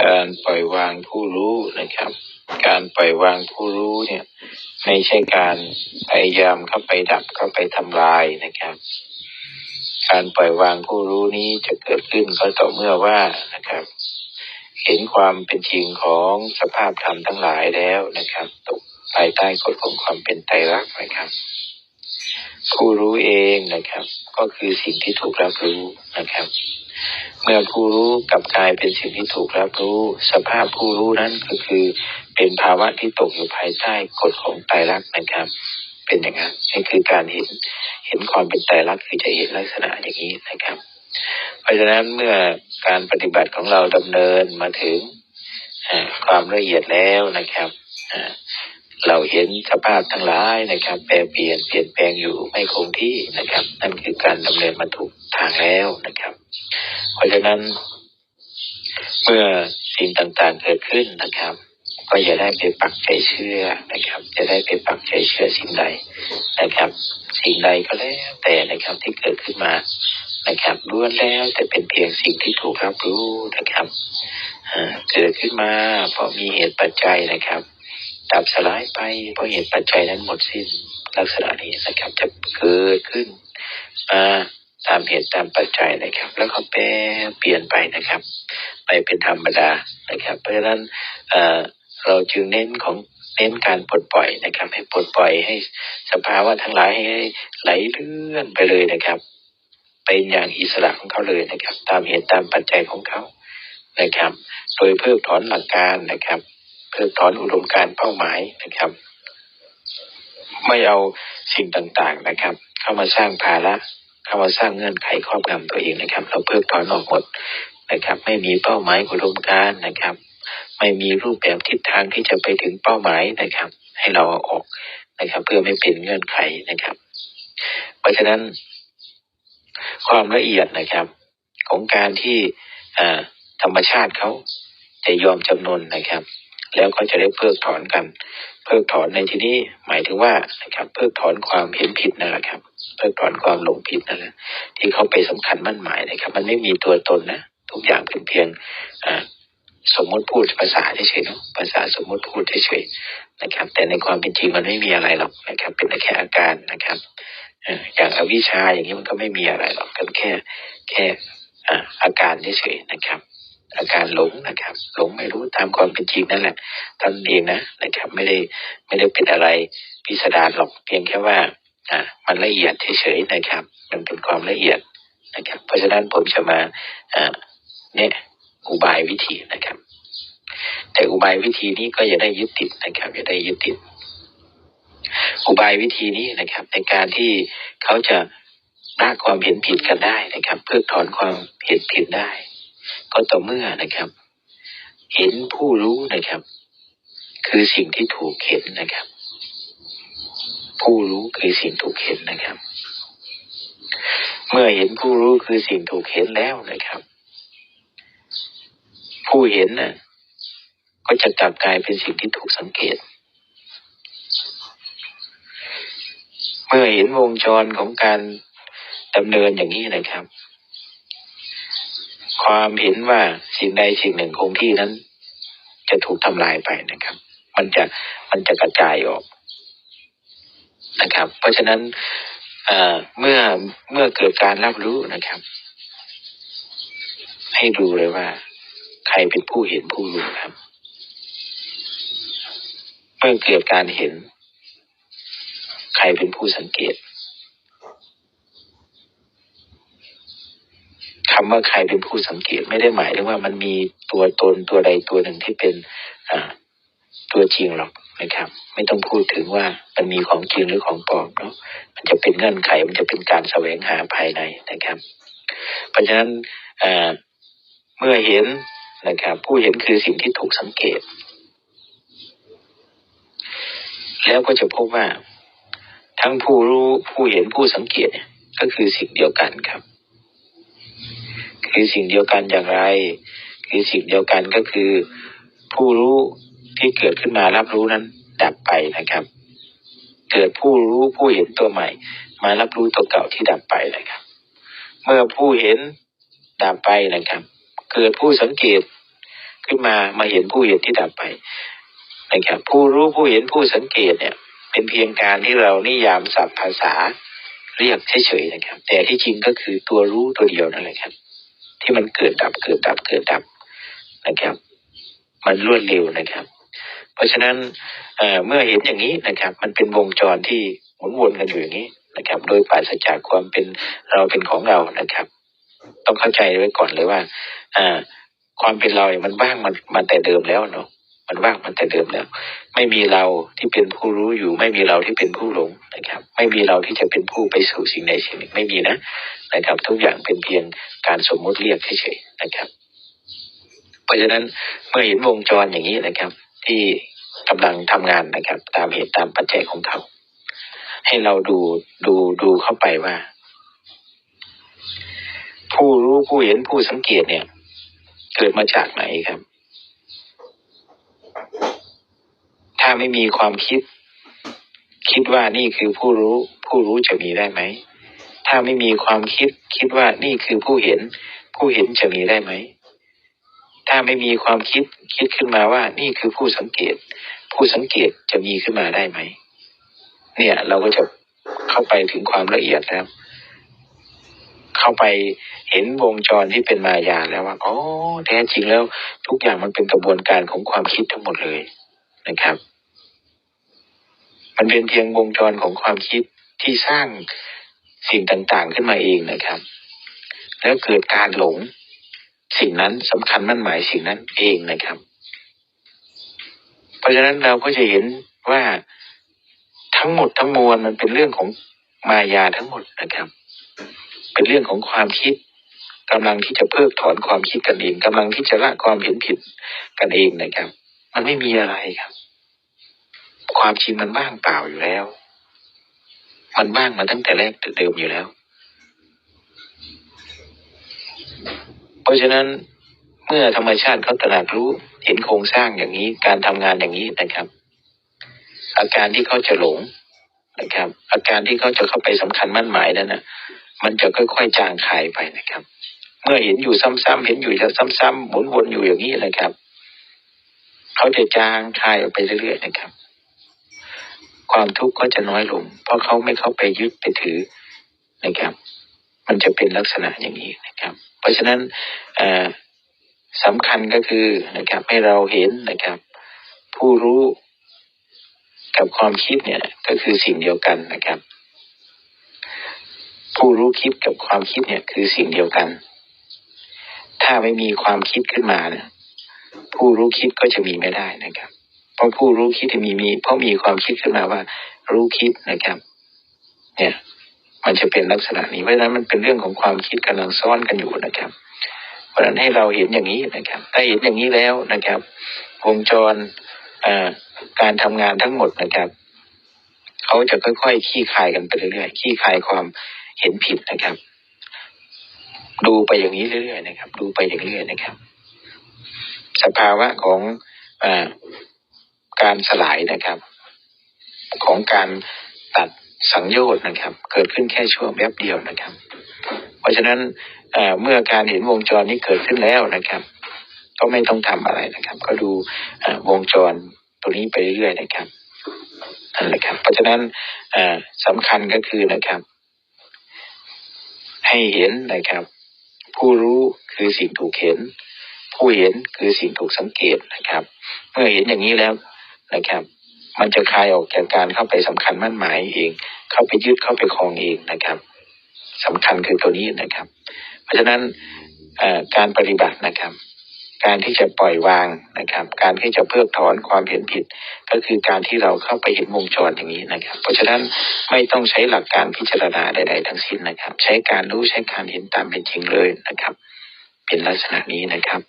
การปล่อยวางผู้รู้นะครับ การปล่อยวางผู้รู้เนี่ย ไม่ใช่การพยายามเข้าไปดับเข้าไปทำลายนะครับ การปล่อยวางผู้รู้นี้จะเกิดขึ้นก็ต่อเมื่อว่านะครับ เห็นความเป็นจริงของสภาพธรรมทั้งหลายแล้วนะครับ ตกภายใต้กฎของความเป็นไตรลักษณ์นะครับ ผู้รู้เองนะครับ ก็คือสิ่งที่ถูกรับรู้นะครับ เมื่อผู้รู้กับกายเป็นสิ่งที่ถูกรับรู้ สภาพผู้รู้นั้นก็คือ เป็นภาวะที่ตกอยู่ภายใต้กฎของไตรลักษณ์นะครับ เป็นอย่างนั้นนี่คือการเห็นเห็นความเป็นไตรลักษณ์คือจะเห็นลักษณะอย่างนี้นะครับ เพราะฉะนั้นเมื่อการปฏิบัติของเราดำเนินมาถึงความละเอียดแล้วนะครับอ่า เราเห็นสภาพทั้งหลายนะครับแปรเปลี่ยนเปลี่ยนแปลงอยู่ไม่คงที่นะครับ นั่นคือการดำเนินมาถูกทางแล้วนะครับ เพราะฉะนั้น เมื่อสิ่งต่างๆเกิดขึ้นนะครับ ก็อย่าได้ไปปักใจเชื่อนะครับจะได้ไปปักใจเชื่อสิ่งใดนะครับ สิ่งใดก็แล้วแต่นะครับที่เกิดขึ้นมานะครับล้วนแล้วแต่เป็นเพียงสิ่งที่ถูกรับรู้นะครับอ่าเกิดขึ้นมาเพราะมีเหตุปัจจัยนะครับ ดับสลายไปเพราะเหตุปัจจัยนั้นหมดสิ้นลักษณะนี้นะครับจะเกิดขึ้นมาตามเหตุตามปัจจัยนะครับ แล้วก็แปรเปลี่ยนไปนะครับ ไปเป็นธรรมดานะครับ เพราะฉะนั้นเราจึงเน้นของเน้นการปลดปล่อยนะครับ ให้ปลดปล่อยให้สภาวะทั้งหลายให้ไหลเลื่อนไปเลยนะครับ เป็นอย่างอิสระของเขาเลยนะครับ ตามเหตุตามปัจจัยของเขานะครับ โดยเพิกถอนหลักการนะครับ เพิกถอนอุดมการเป้าหมายนะครับ ไม่เอาสิ่งต่างๆนะครับ เข้ามาสร้างภาระเข้ามาสร้างเงื่อนไขครอบงำตัวเองนะครับ เราเพิกถอนออกหมดนะครับ ไม่มีเป้าหมายอุดมการนะครับ ไม่มีรูปแบบทิศทางที่จะไปถึงเป้าหมายนะครับ ให้เราเอาออกนะครับ เพื่อไม่เป็นเงื่อนไขนะครับ เพราะฉะนั้น ความละเอียดนะครับ ของการที่ธรรมชาติเขาจะยอมจำนนนะครับ แล้วก็จะได้เพิกถอนกัน เพิกถอนในที่นี้หมายถึงว่านะครับเพิกถอนความเห็นผิดนั่นแหละครับ เพิกถอนความหลงผิดนั่นแหละที่เขาไปสำคัญมั่นหมายนะครับ มันไม่มีตัวตนนะทุกอย่างเป็นเพียงสมมติพูดภาษาเฉยๆภาษาสมมติพูดเฉยๆนะครับ แต่ในความเป็นจริงมันไม่มีอะไรหรอกนะครับ เป็นแค่อาการนะครับอย่างอวิชชาอย่างนี้มันก็ไม่มีอะไรหรอกก็แค่แค่อาอาการเฉยๆนะครับ อาการหลงนะครับ หลงไม่รู้ตามความเป็นจริงนั่นแหละท่านเองนะนะครับ ไม่ได้ไม่ได้เป็นอะไรพิสดารหรอกเพียงแค่ว่าอ่ามันละเอียดเฉยๆนะครับ มันเป็นความละเอียดนะครับ เพราะฉะนั้นผมจะมาอ่าเนี่ยอุบายวิธีนะครับ แต่อุบายวิธีนี้ก็อย่าได้ยึดติดนะครับอย่าได้ยึดติดอุบายวิธีนี้นะครับ ในการที่เขาจะละความเห็นผิดกันได้นะครับ เพิกถอนความเห็นผิดได้ ก็ต่อเมื่อนะครับ เห็นผู้รู้นะครับ คือสิ่งที่ถูกเห็นนะครับ ผู้รู้คือสิ่งถูกเห็นนะครับ เมื่อเห็นผู้รู้คือสิ่งถูกเห็นแล้วนะครับ ผู้เห็นน่ะ ก็จะกลับกลายเป็นสิ่งที่ถูกสังเกตเมื่อเห็นวงจรของการดำเนินอย่างนี้นะครับ ความเห็นว่าสิ่งใดสิ่งหนึ่งคงที่นั้น จะถูกทำลายไปนะครับ มันจะมันจะกระจายออกนะครับ เพราะฉะนั้นเอ่อเมื่อเมื่อเกิดการรับรู้นะครับ ให้ดูเลยว่า ใครเป็นผู้เห็นผู้รู้ครับ เมื่อเกิดการเห็น ใครเป็นผู้สังเกต คำว่าใครเป็นผู้สังเกตไม่ได้หมายถึงว่ามันมีตัวตนตัวใดตัวหนึ่งที่เป็นอ่าตัวจริงหรอกนะครับ ไม่ต้องพูดถึงว่ามันมีของจริงหรือของปลอมเนาะมันจะเป็นเงื่อนไขมันจะเป็นการแสวงหาภายในนะครับ เพราะฉะนั้นเมื่อเห็นนะครับ ผู้เห็นคือสิ่งที่ถูกสังเกต แล้วก็จะพบว่า ทั้งผู้รู้ผู้เห็นผู้สังเกตก็คือสิ่งเดียวกันครับ คือสิ่งเดียวกันอย่างไร คือสิ่งเดียวกันก็คือ ผู้รู้ที่เกิดขึ้นมารับรู้นั้นดับไปนะครับ เกิดผู้รู้ผู้เห็นตัวใหม่ มารับรู้ตัวเก่าที่ดับไปนะครับ เมื่อผู้เห็นดับไปนะครับ เกิดผู้สังเกตขึ้นมามาเห็นผู้เห็นที่ดับไปนะครับ ผู้รู้ผู้เห็นผู้สังเกตเนี่ย เป็นเพียงการที่เรานิยามศัพท์ภาษาเรียกเฉยๆนะครับ แต่ที่จริงก็คือตัวรู้ตัวเดียวนั่นแหละครับ ที่มันเกิดดับเกิดดับเกิดดับนะครับ มันรวดเร็วนะครับ เพราะฉะนั้นเมื่อเห็นอย่างนี้นะครับ มันเป็นวงจรที่หมุนวนกันอยู่อย่างนี้นะครับ โดยปราศจากความเป็นเราเป็นของเรานะครับ ต้องเข้าใจไว้ก่อนเลยว่า อ่า ความเป็นเราเนี่ยมันว่างมันมาแต่เดิมแล้วเนาะ มันว่างมันแต่เดิมแล้วไม่มีเราที่เป็นผู้รู้อยู่ ไม่มีเราที่เป็นผู้หลงนะครับ ไม่มีเราที่จะเป็นผู้ไปสู่สิ่งใดสิ่งหนึ่งไม่มีนะนะครับ ทุกอย่างเป็นเพียงการสมมุติเรียกเฉยๆนะครับ เพราะฉะนั้นเมื่อเห็นวงจรอย่างนี้นะครับ ที่กำลังทำงานนะครับ ตามเหตุตามปัจจัยของเขา ให้เราดูดูดูเข้าไปว่า ผู้รู้ผู้เห็นผู้สังเกตเนี่ย เกิดมาจากไหนครับ ถ้าไม่มีความคิด คิดว่านี่คือผู้รู้ ผู้รู้จะมีได้ไหม ถ้าไม่มีความคิด คิดว่านี่คือผู้เห็น ผู้เห็นจะมีได้ไหม ถ้าไม่มีความคิด คิดขึ้นมาว่านี่คือผู้สังเกต ผู้สังเกตจะมีขึ้นมาได้ไหม เนี่ย เราก็จะเข้าไปถึงความละเอียดแล้วเข้าไปเห็นวงจรที่เป็นมายาแล้วว่าอ๋อแท้จริงแล้ว ทุกอย่างมันเป็นกระบวนการของความคิดทั้งหมดเลยนะครับ มันเป็นเพียงวงจรของความคิดที่สร้างสิ่งต่างๆขึ้นมาเองนะครับ แล้วเกิดการหลงสิ่งนั้นสำคัญมั่นหมายสิ่งนั้นเองนะครับ เพราะฉะนั้นเราก็จะเห็นว่าทั้งหมดทั้งมวลมันเป็นเรื่องของมายาทั้งหมดนะครับ เป็นเรื่องของความคิดกำลังที่จะเพิกถอนความคิดกันเองกำลังที่จะละความเห็นผิดกันเองนะครับ มันไม่มีอะไรครับ ความจริงมันว่างเปล่าอยู่แล้ว มันว่างมาตั้งแต่แรกแต่เดิมอยู่แล้ว เพราะฉะนั้นเมื่อธรรมชาติเขาตระหนักรู้เห็นโครงสร้างอย่างนี้ การทำงานอย่างนี้นะครับ อาการที่เขาจะหลงนะครับ อาการที่เขาจะเข้าไปสำคัญมั่นหมายนั้นนะมันจะค่อยๆจางคายไปนะครับ เมื่อเห็นอยู่ซ้ำๆเห็นอยู่จะซ้ำๆหมุนวนอยู่อย่างนี้นะครับ เขาจะจางคายออกไปเรื่อยๆนะครับ ความทุกข์ก็จะน้อยลง เพราะเขาไม่เข้าไปยึดไปถือนะครับ มันจะเป็นลักษณะอย่างนี้นะครับ เพราะฉะนั้นสำคัญก็คือนะครับ ให้เราเห็นนะครับ ผู้รู้กับความคิดเนี่ยก็คือสิ่งเดียวกันนะครับ ผู้รู้คิดกับความคิดเนี่ยคือสิ่งเดียวกัน ถ้าไม่มีความคิดขึ้นมาเนี่ยผู้รู้คิดก็จะมีไม่ได้นะครับ เพราะผู้รู้คิดจะมีมีเพราะมีความคิดขึ้นมาว่า รู้คิดนะครับ เนี่ย มันจะเป็นลักษณะนี้เพราะฉะนั้นมันเป็นเรื่องของความคิดกำลังซ้อนกันอยู่นะครับ เพราะฉะนั้นให้เราเห็นอย่างนี้นะครับ ถ้าเห็นอย่างนี้แล้วนะครับ วงจรการทำงานทั้งหมดนะครับเขาจะค่อยๆขี้คายกันไปเรื่อยๆขี้คายความเห็นผิดนะครับ ดูไปอย่างนี้เรื่อยๆนะครับ ดูไปอย่างเรื่อยๆนะครับ สภาวะของอ การสลายนะครับ ของการตัดสังโยชน์นะครับ เกิดขึ้นแค่ช่วงแป๊บเดียวนะครับ เพราะฉะนั้นเเมื่อการเห็นวงจรนี้เกิดขึ้นแล้วนะครับ ก็ไม่ต้องทำอะไรนะครับ ก็ดูวงจรตัวนี้ไปเรื่อยๆนะครับนั่นแหละครับ เพราะฉะนั้นเอ่อสำคัญก็คือนะครับ ให้เห็นนะครับ ผู้รู้คือสิ่งถูกเห็น ผู้เห็นคือสิ่งถูกสังเกตนะครับ เมื่อเห็นอย่างนี้แล้ว นะครับ มันจะคลายออกจากการเข้าไปสำคัญมั่นหมายเอง เข้าไปยึดเข้าไปครองเองนะครับสำคัญคือตัวนี้นะครับ เพราะฉะนั้นการปฏิบัตินะครับ การที่จะปล่อยวางนะครับ การที่จะเพิกถอนความเห็นผิด ก็คือการที่เราเข้าไปเห็นวงจรอย่างนี้นะครับ เพราะฉะนั้นไม่ต้องใช้หลักการพิจารณาใด ๆ ทั้งสิ้นนะครับ ใช้การรู้ใช้การเห็นตามเป็นจริงเลยนะครับ เป็นลักษณะนี้นะครับ